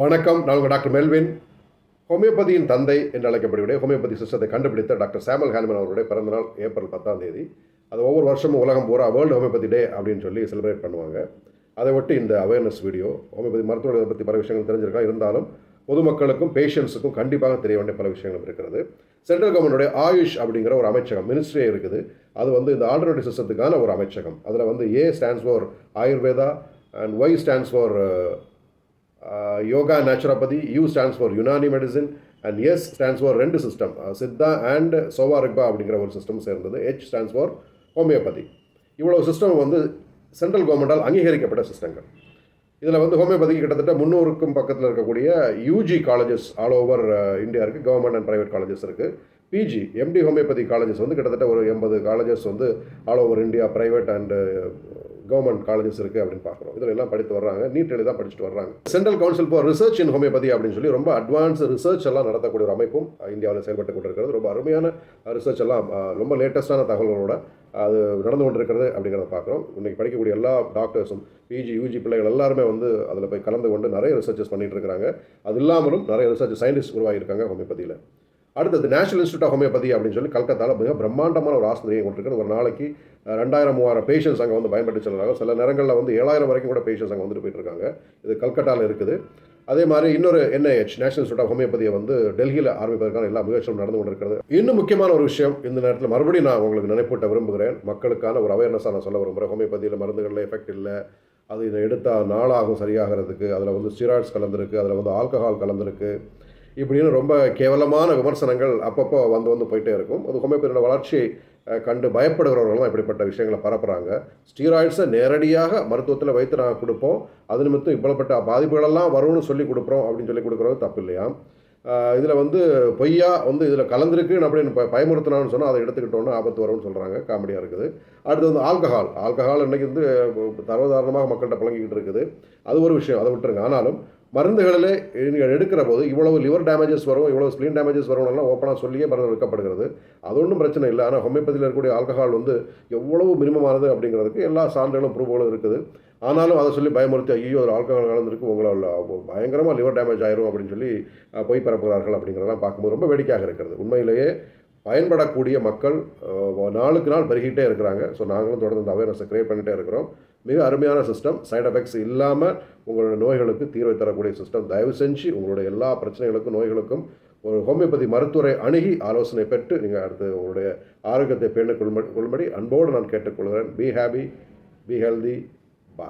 வணக்கம் நான் உங்கள் டாக்டர் மெல்வின். ஹோமியோபதியின் தந்தை என்று அழைக்கப்படுகிற ஹோமியோபதி சிஸ்டத்தை கண்டுபிடித்த டாக்டர் சாமல் ஹானிமன் அவருடைய பிறந்தநாள் ஏப்ரல் பத்தாம் தேதி. அது ஒவ்வொரு வருஷமும் உலகம் பூரா வேர்ல்டு ஹோமியோபதி டே அப்படின்னு சொல்லி செலிப்ரேட் பண்ணுவாங்க. அதை ஒட்டி இந்த அவேர்னஸ் வீடியோ ஹோமியோபதி மருத்துவர்களை பற்றி பல விஷயங்கள் தெரிஞ்சிருக்கலாம். இருந்தாலும் பொதுமக்களுக்கும் பேஷண்ட்ஸுக்கும் கண்டிப்பாக தெரிய வேண்டிய பல விஷயங்கள் இருக்கிறது. சென்ட்ரல் கவர்மெண்டுடைய ஆயுஷ் அப்படிங்கிற ஒரு அமைச்சகம் மினிஸ்ட்ரியே இருக்குது. அது வந்து இந்த ஆல்டர்னேட்டிவ் சிஸ்டத்துக்கான ஒரு அமைச்சகம். அதில் வந்து A stands for Ayurveda and Y stands for yoga naturopathy U stands for Unani medicine and S stands for ரெண்டு சிஸ்டம் சித்தா அண்ட் சோவா ரிக்பா அப்படிங்கிற ஒரு சிஸ்டம் சேர்ந்தது. ஹெச் ஸ்டாண்ட்ஸ் ஃபார் ஹோமியோபதி இவ்வளோ சிஸ்டம் வந்து சென்ட்ரல் கவர்மெண்டால் அங்கீகரிக்கப்பட்ட சிஸ்டங்கள் இதில் வந்து ஹோமியோபதிக்கு கிட்டத்தட்ட முந்நூறுக்கும் பக்கத்தில் இருக்கக்கூடிய UG colleges all over India இருக்குது கவர்மெண்ட் அண்ட் ப்ரைவேட் காலேஜஸ் இருக்குது பிஜி எம்டி ஹோமியோபதி காலேஜஸ் வந்து கிட்டத்தட்ட ஒரு எண்பது காலேஜஸ் வந்து all over India private and government colleges இருக்குது அப்படின்னு பார்க்குறோம் இதில் எல்லாம் படித்து வர்றாங்க. நீட் எழுதி தான் படிச்சுட்டு வர்றாங்க. Central council for research in homeopathy அப்படின்னு சொல்லி ரொம்ப அட்வான்ஸ் ரிசர்ச் எல்லாம் நடத்தக்கூடிய ஒரு அமைப்பும் இந்தியாவில் செயல்பட்டு கொண்டிருக்கிறது. ரொம்ப அருமையான ரிசர்ச் எல்லாம் ரொம்ப லேட்டஸ்டான தகவல்களோட அது நடந்து கொண்டிருக்கிறது அப்படிங்கிறத பார்க்குறோம். இன்றைக்கி படிக்கக்கூடிய எல்லா டாக்டர்ஸும் பிஜி யூஜி பிள்ளைகள் எல்லாருமே வந்து அதில் போய் கலந்து கொண்டு நிறைய ரிசர்ச்சஸ் பண்ணிகிட்டு இருக்கிறாங்க. அது இல்லாமலும் நிறைய ரிசர்ச் சயின்டிஸ்ட் உருவாகியிருக்காங்க ஹோமியோபதியில் அடுத்தது நேஷனல் இன்ஸ்டியூட் ஆஃப் ஹோமியோபதி அப்படின்னு சொல்லி கல்கத்தாவில் மிக பிரம்மாண்டமான ஒரு ஆஸ்பத்திரியை கொண்டிருக்கு ஒரு நாளைக்கு ரெண்டாயிரம் மூவாயிரம் பேஷண்ட்ஸ் அங்கே வந்து பயன்பட்டு செல்கிறாங்க சில நேரங்களில் வந்து ஏழாயிரம் வரைக்கும் கூட பேஷண்ட்ஸ் அங்கே வந்துட்டு போயிட்டுருக்காங்க. இது கல்கட்டாவில் இருக்குது. அதே மாதிரி இன்னொரு என்ஐஹெச் நேஷனல் இன்ஸ்டியூட் ஆஃப் ஹோமியோபதியை வந்து டெல்லியில் ஆரம்பிப்பதற்கான எல்லா முயற்சியும் நடந்து கொண்டிருக்கிறது. இன்னும் முக்கியமான ஒரு விஷயம் இந்த நேரத்தில் மறுபடியும் நான் உங்களுக்கு நினைப்பூட்ட விரும்புகிறேன். மக்களுக்கான ஒரு அவேர்னஸாக நான் சொல்ல விரும்புகிறேன். ஹோமியோபதியில் மருந்துகளில் எஃபெக்ட் இல்லை. அது இதை எடுத்தால் நாளாகும் சரியாகிறதுக்கு. அதில் வந்து ஸ்டிராய்ட்ஸ் கலந்துருக்கு. அதில் வந்து ஆல்கஹால் கலந்துருக்கு. இப்படின்னு ரொம்ப கேவலமான விமர்சனங்கள் அப்பப்போ வந்து வந்து போயிட்டே இருக்கும். அது ஹோமியோபதியோட வளர்ச்சியை கண்டு பயப்படுகிறவர்கள்லாம் இப்படிப்பட்ட விஷயங்களை பரப்புகிறாங்க ஸ்டீராய்ட்ஸை நேரடியாக மருத்துவத்தில் வைத்து நாங்கள் கொடுப்போம். அது நிமித்தம் இவ்வளோப்பட்ட பாதிப்புகளெல்லாம் வரும்னு சொல்லி கொடுக்குறோம் அப்படின்னு சொல்லி கொடுக்குறது தப்பு இல்லையா இதில் வந்து பொய்யா வந்து இதில் கலந்துருக்குன்னு அப்படின்னு ப பயமுறுத்தினான்னு சொன்னால் அதை எடுத்துக்கிட்டோன்னா ஆபத்து வரும்னு சொல்கிறாங்க காமெடியாக இருக்குது. அடுத்து வந்து ஆல்கஹால். ஆல்கஹால் இன்றைக்கி வந்து சர்வதாரணமாக மக்கள்கிட்ட பழங்கிக்கிட்டு இருக்குது. அது ஒரு விஷயம். அதை விட்டுருங்க. ஆனாலும் மருந்துகளில் நீங்கள் எடுக்கிற போது இவ்வளவு லிவர் டேமேஜஸ் வரும் இவ்வளவு ஸ்பிளின் டேமேஜஸ் வரும்லாம் ஓப்பனாக சொல்லியே மருந்து விற்கப்படுகிறது அது ஒன்றும் பிரச்சனை இல்லை. ஆனால் ஹோமியோபதியில் இருக்கக்கூடிய ஆல்கஹால் வந்து எவ்வளவு மினிமமானது அப்படிங்கிறதுக்கு எல்லா சான்றுகளும் ப்ரூஃப்களும் இருக்குது. ஆனாலும் அதை சொல்லி பயமுறுத்தி ஐயோ ஒரு ஆல்கஹால் கலந்துருக்கு உங்களால் பயங்கரமாக லிவர் டேமேஜ் ஆயிரும் அப்படின்னு சொல்லி போய் பரப்புகிறார்கள் அப்படிங்கிறதெல்லாம் பார்க்கும்போது ரொம்ப வேடிக்கையாக இருக்கிறது. உண்மையிலேயே பயன்படக்கூடிய மக்கள் நாளுக்கு நாள் பெருகிட்டே இருக்கிறாங்க. ஸோ நாங்களும் தொடர்ந்து அந்த அவேர்னஸை க்ரியேட் பண்ணிகிட்டே இருக்கிறோம். மிக அருமையான சிஸ்டம் சைட் எஃபெக்ட்ஸ் இல்லாமல் உங்களோட நோய்களுக்கு தீர்வை தரக்கூடிய சிஸ்டம் தயவு செஞ்சு உங்களுடைய எல்லா பிரச்சனைகளுக்கும் நோய்களுக்கும் ஒரு ஹோமியோபதி மருத்துவரை அணுகி ஆலோசனை பெற்று நீங்கள் அடுத்து உங்களுடைய ஆரோக்கியத்தை பேணிக் கொள்ளும்படி கொள்ளும்படி அன்போடு நான் கேட்டுக்கொள்கிறேன். பி ஹாப்பி பி ஹெல்தி பா